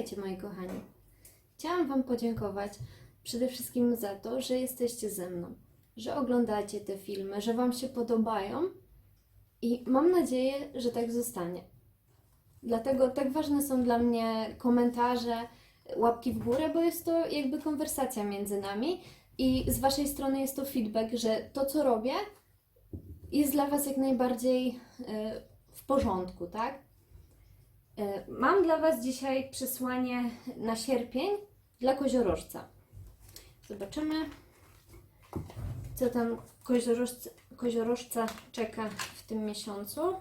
Witajcie moi kochani. Chciałam Wam podziękować przede wszystkim za to, że jesteście ze mną, że oglądacie te filmy, że Wam się podobają i mam nadzieję, że tak zostanie. Dlatego tak ważne są dla mnie komentarze, łapki w górę, bo jest to jakby konwersacja między nami i z Waszej strony jest to feedback, że to co robię jest dla Was jak najbardziej e, w porządku, tak? E, Mam dla Was dzisiaj przesłanie na sierpień dla koziorożca. Zobaczymy, co tam koziorożca, koziorożca czeka w tym miesiącu.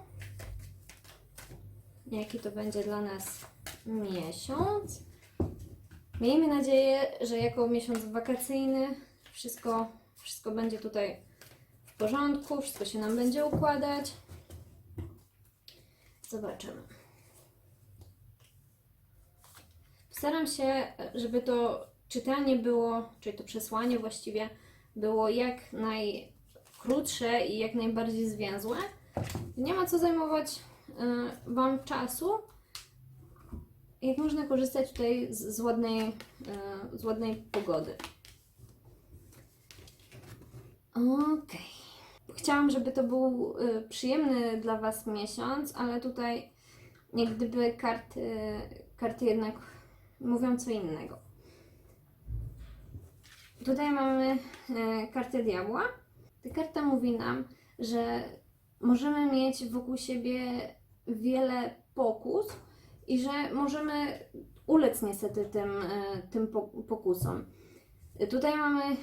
Jaki to będzie dla nas miesiąc. Miejmy nadzieję, że jako miesiąc wakacyjny wszystko, wszystko będzie tutaj w porządku, wszystko się nam będzie układać. Zobaczymy. Staram się, żeby to czytanie było, czyli to przesłanie właściwie było jak najkrótsze i jak najbardziej zwięzłe. Nie ma co zajmować y, Wam czasu. Jak można korzystać tutaj z, z, ładnej, y, z ładnej pogody. Okej. Chciałam, żeby to był y, przyjemny dla Was miesiąc, ale tutaj jak gdyby karty, karty jednak mówią co innego. Tutaj mamy e, kartę diabła. Ta karta mówi nam, że możemy mieć wokół siebie wiele pokus i że możemy ulec niestety tym, e, tym po- pokusom. Tutaj mamy e,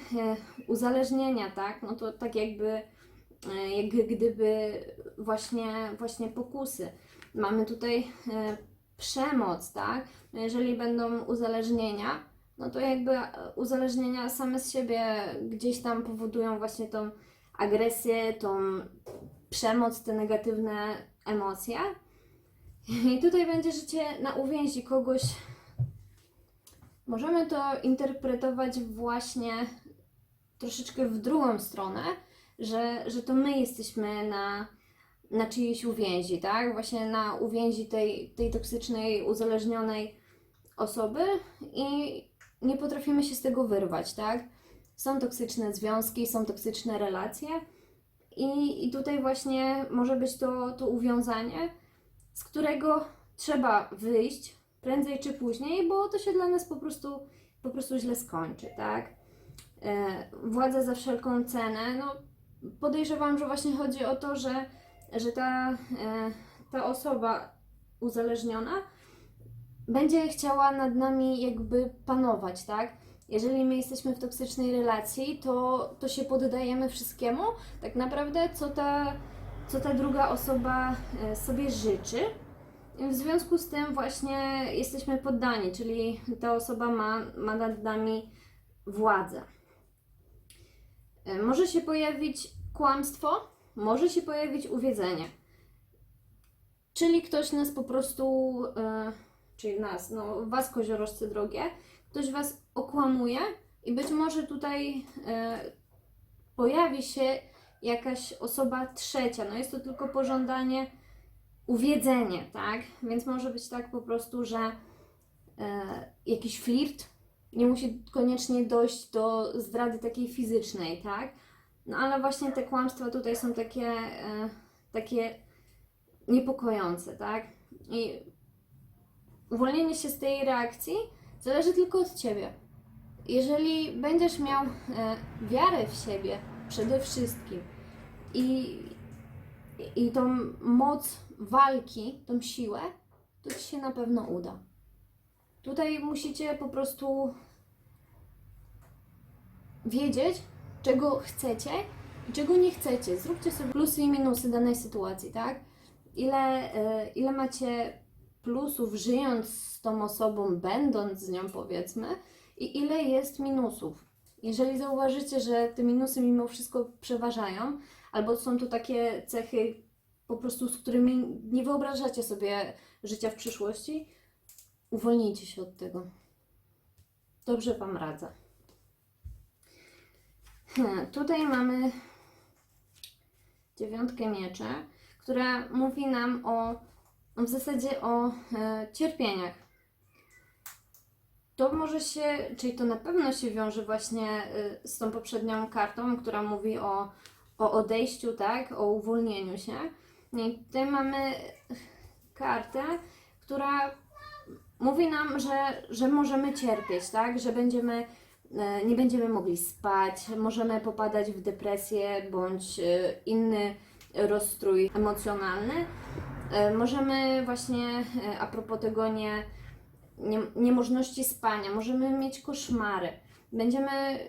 uzależnienia, tak? No to tak jakby jak gdyby właśnie, właśnie pokusy. Mamy tutaj przemoc, tak? Jeżeli będą uzależnienia, no to jakby e, uzależnienia same z siebie gdzieś tam powodują właśnie tą agresję, tą przemoc, te negatywne emocje. I tutaj będzie życie na uwięzi kogoś. Możemy to interpretować właśnie troszeczkę w drugą stronę, że, że to my jesteśmy na, na czyjejś uwięzi, tak? Właśnie na uwięzi tej, tej toksycznej, uzależnionej osoby i nie potrafimy się z tego wyrwać, tak? Są toksyczne związki, są toksyczne relacje i, i tutaj właśnie może być to, to uwiązanie, z którego trzeba wyjść prędzej czy później, bo to się dla nas po prostu, po prostu źle skończy, tak? E, władza za wszelką cenę, no podejrzewam, że właśnie chodzi o to, że, że ta, e, ta osoba uzależniona będzie chciała nad nami jakby panować, tak? Jeżeli my jesteśmy w toksycznej relacji, to, to się poddajemy wszystkiemu, tak naprawdę, co ta, co ta druga osoba e, sobie życzy. W związku z tym właśnie jesteśmy poddani, czyli ta osoba ma, ma nad nami władzę. E, Może się pojawić kłamstwo, może się pojawić uwiedzenie. Czyli ktoś nas po prostu, e, czyli nas, no was koziorożcy drogie, ktoś was okłamuje i być może tutaj e, pojawi się jakaś osoba trzecia. No jest to tylko pożądanie, uwiedzenie, tak? Więc może być tak po prostu, że e, jakiś flirt, nie musi koniecznie dojść do zdrady takiej fizycznej, tak? No ale właśnie te kłamstwa tutaj są takie, e, takie niepokojące, tak? I uwolnienie się z tej reakcji zależy tylko od Ciebie. Jeżeli będziesz miał e, wiarę w siebie przede wszystkim i, i tą moc walki, tą siłę, to Ci się na pewno uda. Tutaj musicie po prostu wiedzieć, czego chcecie i czego nie chcecie. Zróbcie sobie plusy i minusy danej sytuacji, tak? Ile, e, ile macie plusów żyjąc z tą osobą, będąc z nią powiedzmy, i ile jest minusów. Jeżeli zauważycie, że te minusy mimo wszystko przeważają, albo są to takie cechy po prostu, z którymi nie wyobrażacie sobie życia w przyszłości, uwolnijcie się od tego. Dobrze Wam radzę. Hmm, tutaj mamy dziewiątkę mieczy, która mówi nam o, w zasadzie o e, cierpieniach. to może się, czyli to na pewno się wiąże właśnie y, z tą poprzednią kartą, która mówi o, o odejściu, tak, o uwolnieniu się. No I tutaj mamy kartę, która mówi nam, że, że możemy cierpieć, tak, że będziemy, e, nie będziemy mogli spać, możemy popadać w depresję bądź e, inny rozstrój emocjonalny. E, Możemy właśnie, e, a propos tego nie, nie, niemożności spania, możemy mieć koszmary, będziemy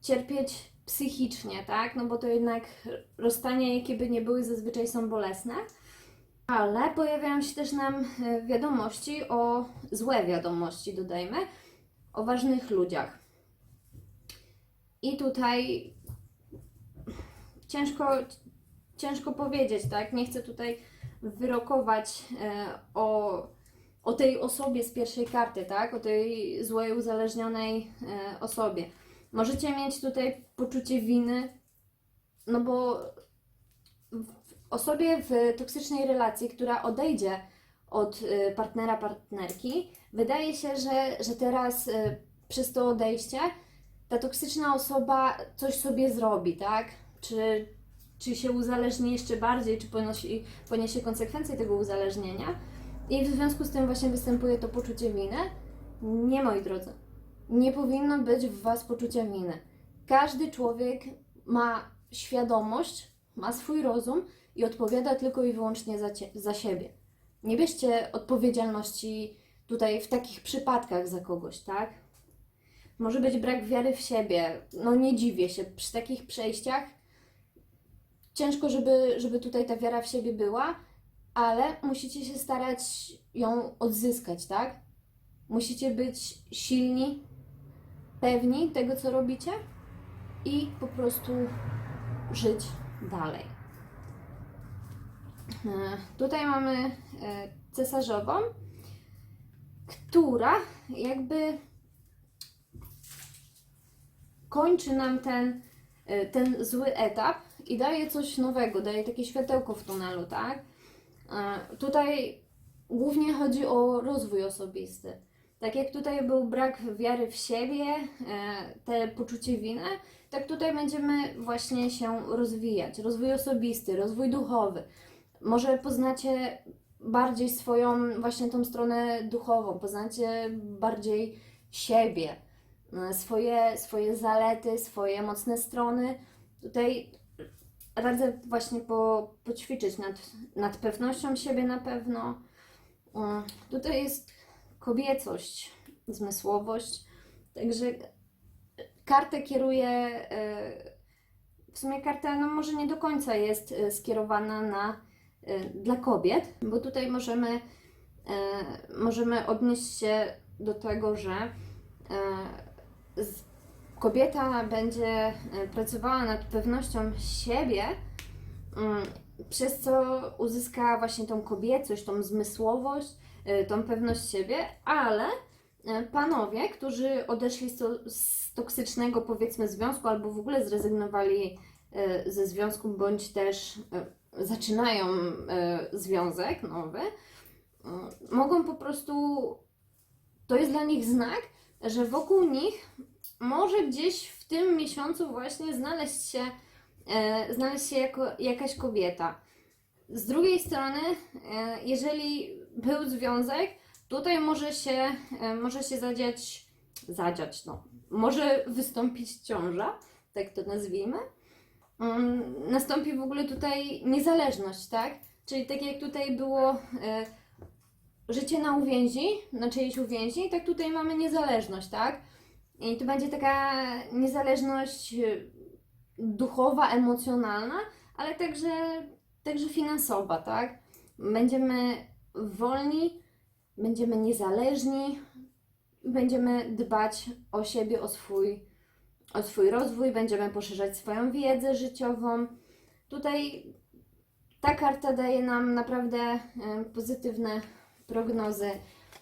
cierpieć psychicznie, tak? No bo to jednak rozstania, jakie by nie były, zazwyczaj są bolesne. Ale pojawiają się też nam e, wiadomości o złe wiadomości, dodajmy, o ważnych ludziach. I tutaj ciężko, ciężko powiedzieć, tak? Nie chcę tutaj wyrokować e, o, o tej osobie z pierwszej karty, tak? O tej złej, uzależnionej e, osobie. Możecie mieć tutaj poczucie winy, no bo osobie w toksycznej relacji, która odejdzie od y, partnera, partnerki, wydaje się, że, że teraz przez to odejście ta toksyczna osoba coś sobie zrobi, tak? Czy, czy się uzależni jeszcze bardziej, czy ponosi, poniesie konsekwencje tego uzależnienia. I w związku z tym właśnie występuje to poczucie winy. Nie, moi drodzy, nie powinno być w Was poczucia winy. Każdy człowiek ma świadomość, ma swój rozum i odpowiada tylko i wyłącznie za, cie, za siebie. Nie bierzcie odpowiedzialności tutaj w takich przypadkach za kogoś, tak? Może być brak wiary w siebie. No nie dziwię się. Przy takich przejściach ciężko, żeby, żeby tutaj ta wiara w siebie była, ale musicie się starać ją odzyskać, tak? Musicie być silni, pewni tego, co robicie i po prostu żyć dalej. E, Tutaj mamy e, cesarzową, która jakby kończy nam ten, e, ten zły etap i daje coś nowego, daje takie światełko w tunelu, tak? E, Tutaj głównie chodzi o rozwój osobisty. Tak jak tutaj był brak wiary w siebie, e, te poczucie winy, tak tutaj będziemy właśnie się rozwijać. Rozwój osobisty, rozwój duchowy. Może poznacie bardziej swoją właśnie tą stronę duchową, poznacie bardziej siebie, swoje, swoje zalety, swoje mocne strony. Tutaj radzę właśnie po, poćwiczyć nad, nad pewnością siebie na pewno. E, Tutaj jest kobiecość, zmysłowość, także kartę kieruje, e, w sumie karta no może nie do końca jest e, skierowana na, e, dla kobiet, bo tutaj możemy, e, możemy odnieść się do tego, że e, kobieta będzie e, pracowała nad pewnością siebie, mm, przez co uzyska właśnie tą kobiecość, tą zmysłowość, y, tą pewność siebie, ale y, panowie, którzy odeszli z, to, z toksycznego powiedzmy związku albo w ogóle zrezygnowali ze związku, bądź też zaczynają związek nowy, mogą po prostu, to jest dla nich znak, że wokół nich może gdzieś w tym miesiącu właśnie znaleźć się, e, znaleźć się jako, jakaś kobieta. Z drugiej strony, e, jeżeli był związek, tutaj może się, e, może się zadziać, zadziać, no, może wystąpić ciąża, tak to nazwijmy. Mm, Nastąpi w ogóle tutaj niezależność, tak? Czyli tak jak tutaj było e, życie na uwięzi, na czyjejś uwięzi, tak tutaj mamy niezależność, tak? I to będzie taka niezależność e, duchowa, emocjonalna, ale także, także finansowa, tak? Będziemy wolni, będziemy niezależni, będziemy dbać o siebie, o swój, o swój rozwój, będziemy poszerzać swoją wiedzę życiową. Tutaj ta karta daje nam naprawdę e, pozytywne prognozy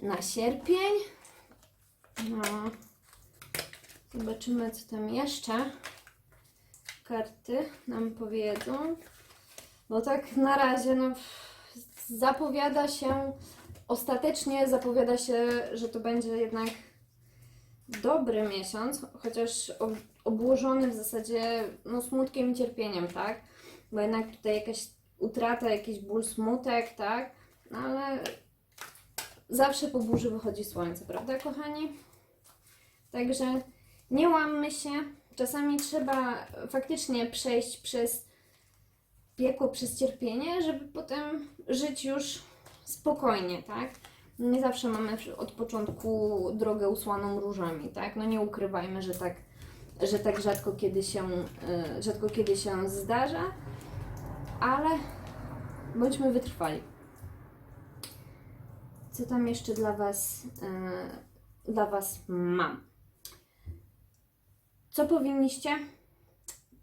na sierpień. No. Zobaczymy, co tam jeszcze karty nam powiedzą. Bo tak na razie, no, zapowiada się, ostatecznie zapowiada się, że to będzie jednak dobry miesiąc, chociaż ob- obłożony w zasadzie no, smutkiem i cierpieniem, tak? Bo jednak tutaj jakaś utrata, jakiś ból, smutek, tak? No ale zawsze po burzy wychodzi słońce, prawda, kochani? Także nie łammy się. Czasami trzeba faktycznie przejść przez piekło, przez cierpienie, żeby potem żyć już spokojnie, tak? Nie zawsze mamy od początku drogę usłaną różami, tak? No nie ukrywajmy, że tak, że tak rzadko kiedy się, y, rzadko kiedy się zdarza, ale bądźmy wytrwali. Co tam jeszcze dla Was, y, dla was mam? Co powinniście?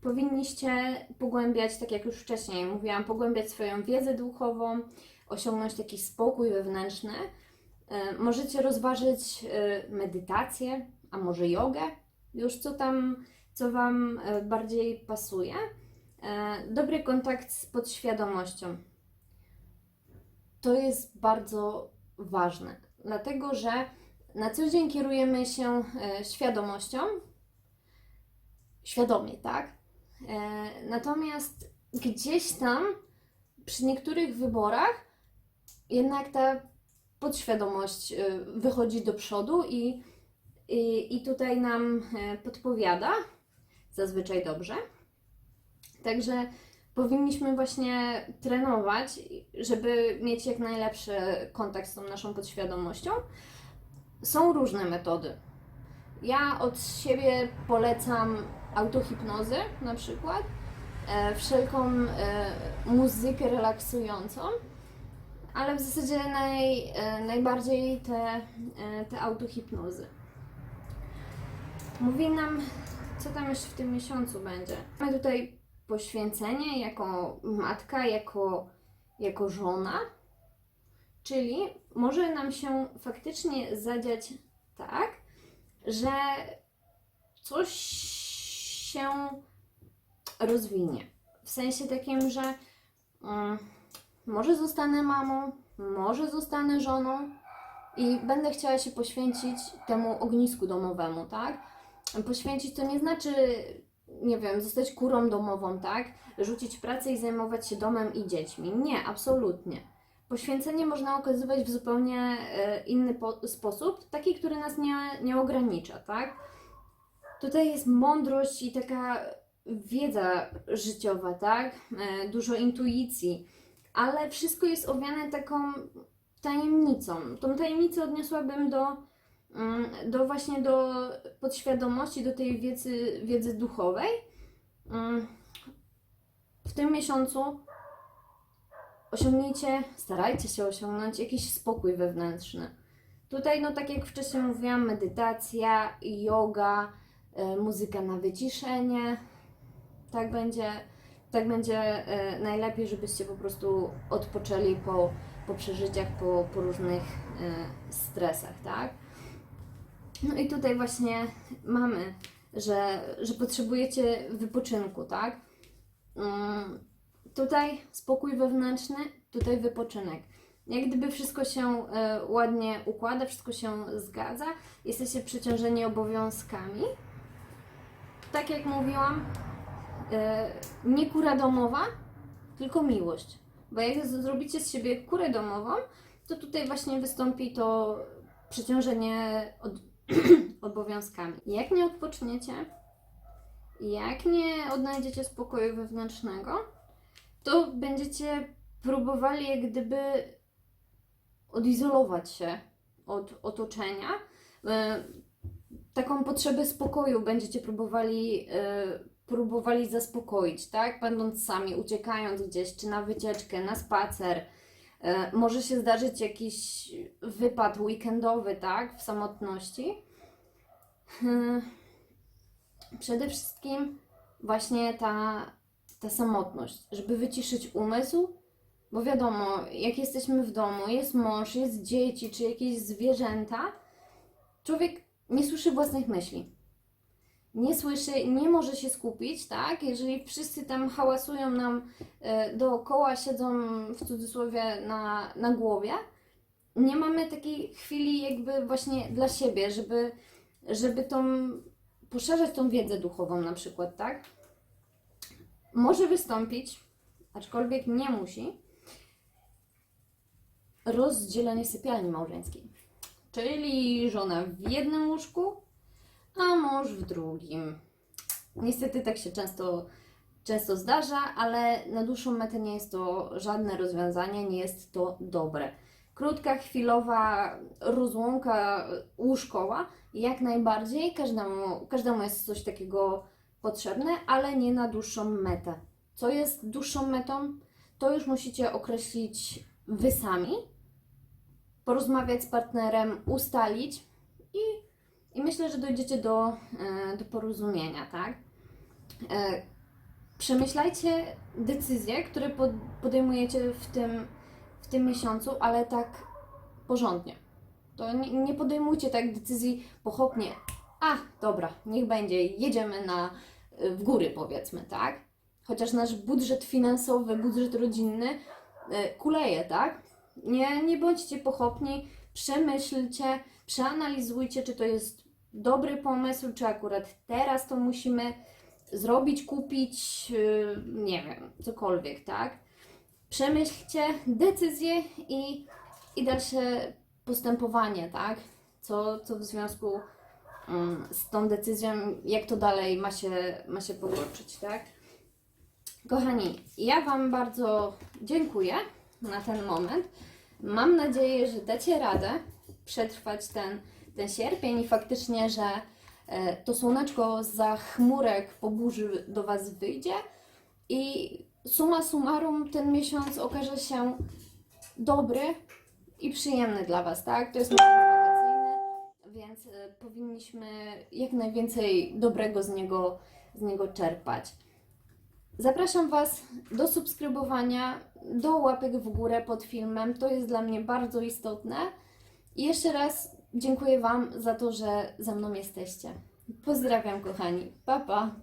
Powinniście pogłębiać, tak jak już wcześniej mówiłam, pogłębiać swoją wiedzę duchową, osiągnąć taki spokój wewnętrzny. E, Możecie rozważyć e, medytację, a może jogę, już co tam, co Wam bardziej pasuje. Dobry kontakt z podświadomością. To jest bardzo ważne, dlatego że na co dzień kierujemy się e, świadomością, świadomie, tak? E, Natomiast gdzieś tam przy niektórych wyborach jednak ta podświadomość y, wychodzi do przodu i, i, i tutaj nam e, podpowiada, zazwyczaj dobrze. Także powinniśmy właśnie trenować, żeby mieć jak najlepszy kontakt z tą naszą podświadomością. Są różne metody. Ja od siebie polecam autohipnozy na przykład, e, wszelką e, muzykę relaksującą, ale w zasadzie naj, e, najbardziej te, te autohipnozy. Mówi nam, co tam jeszcze w tym miesiącu będzie. Mamy tutaj poświęcenie jako matka, jako, jako żona, czyli może nam się faktycznie zadziać tak, że coś się rozwinie. W sensie takim, że mm, może zostanę mamą, może zostanę żoną i będę chciała się poświęcić temu ognisku domowemu, tak? Poświęcić to nie znaczy, nie wiem, zostać kurą domową, tak? Rzucić pracę i zajmować się domem i dziećmi. Nie, absolutnie. Poświęcenie można okazywać w zupełnie e, inny po- sposób, taki, który nas nie, nie ogranicza, tak? Tutaj jest mądrość i taka wiedza życiowa, tak? E, Dużo intuicji, ale wszystko jest owiane taką tajemnicą. Tą tajemnicę odniosłabym do, do właśnie do podświadomości, do tej wiedzy, wiedzy duchowej. Mm, W tym miesiącu osiągnijcie, starajcie się osiągnąć jakiś spokój wewnętrzny. Tutaj, no tak jak wcześniej mówiłam, medytacja, yoga, e, muzyka na wyciszenie. Tak będzie, tak będzie e, najlepiej, żebyście po prostu odpoczęli po, po przeżyciach, po, po różnych e, stresach, tak? No i tutaj właśnie mamy, że, że potrzebujecie wypoczynku, tak? Mm, tutaj spokój wewnętrzny, tutaj wypoczynek. Jak gdyby wszystko się e, ładnie układa, wszystko się zgadza, jesteście przeciążeni obowiązkami. Tak jak mówiłam, e, nie kura domowa, tylko miłość. Bo jak zrobicie z siebie kurę domową, to tutaj właśnie wystąpi to przeciążenie od, obowiązkami. Jak nie odpoczniecie, jak nie odnajdziecie spokoju wewnętrznego, to będziecie próbowali jak gdyby odizolować się od otoczenia. E, Taką potrzebę spokoju będziecie próbowali, e, próbowali zaspokoić, tak? Będąc sami, uciekając gdzieś, czy na wycieczkę, na spacer. E, Może się zdarzyć jakiś wypad weekendowy, tak? W samotności. Hmm. Przede wszystkim właśnie ta, ta samotność, żeby wyciszyć umysł, bo wiadomo, jak jesteśmy w domu, jest mąż, jest dzieci, czy jakieś zwierzęta, człowiek nie słyszy własnych myśli. Nie słyszy, nie może się skupić, tak? Jeżeli wszyscy tam hałasują nam e, dookoła, siedzą w cudzysłowie na, na głowie, nie mamy takiej chwili jakby właśnie dla siebie, żeby, żeby tą, poszerzać tą wiedzę duchową na przykład, tak? Może wystąpić, aczkolwiek nie musi, rozdzielenie sypialni małżeńskiej. Czyli żona w jednym łóżku, a mąż w drugim. Niestety tak się często, często zdarza, ale na dłuższą metę nie jest to żadne rozwiązanie, nie jest to dobre. Krótka, chwilowa rozłąka łóżkowa, jak najbardziej, każdemu, każdemu jest coś takiego potrzebne, ale nie na dłuższą metę. Co jest dłuższą metą, to już musicie określić Wy sami, porozmawiać z partnerem, ustalić i, i myślę, że dojdziecie do, e, do porozumienia, tak? E, Przemyślajcie decyzje, które pod, podejmujecie w tym, w tym miesiącu, ale tak porządnie. To nie, podejmujcie tak decyzji pochopnie. A, dobra, niech będzie, jedziemy na, w góry powiedzmy, tak? Chociaż nasz budżet finansowy, budżet rodzinny e, kuleje, tak? Nie, nie bądźcie pochopni, przemyślcie, przeanalizujcie, czy to jest dobry pomysł, czy akurat teraz to musimy zrobić, kupić, yy, nie wiem, cokolwiek, tak? Przemyślcie decyzję i, i dalsze postępowanie, tak? Co, co w związku mm, z tą decyzją, jak to dalej ma się, ma się potoczyć, tak? Kochani, ja Wam bardzo dziękuję na ten moment. Mam nadzieję, że dacie radę przetrwać ten, ten sierpień i faktycznie, że e, to słoneczko za chmurek po burzy do Was wyjdzie i summa summarum ten miesiąc okaże się dobry i przyjemny dla Was, tak? To jest miesiąc wakacyjny, więc e, powinniśmy jak najwięcej dobrego z niego, z niego czerpać. Zapraszam Was do subskrybowania, do łapek w górę pod filmem. To jest dla mnie bardzo istotne. I jeszcze raz dziękuję Wam za to, że ze mną jesteście. Pozdrawiam, kochani. Pa, pa.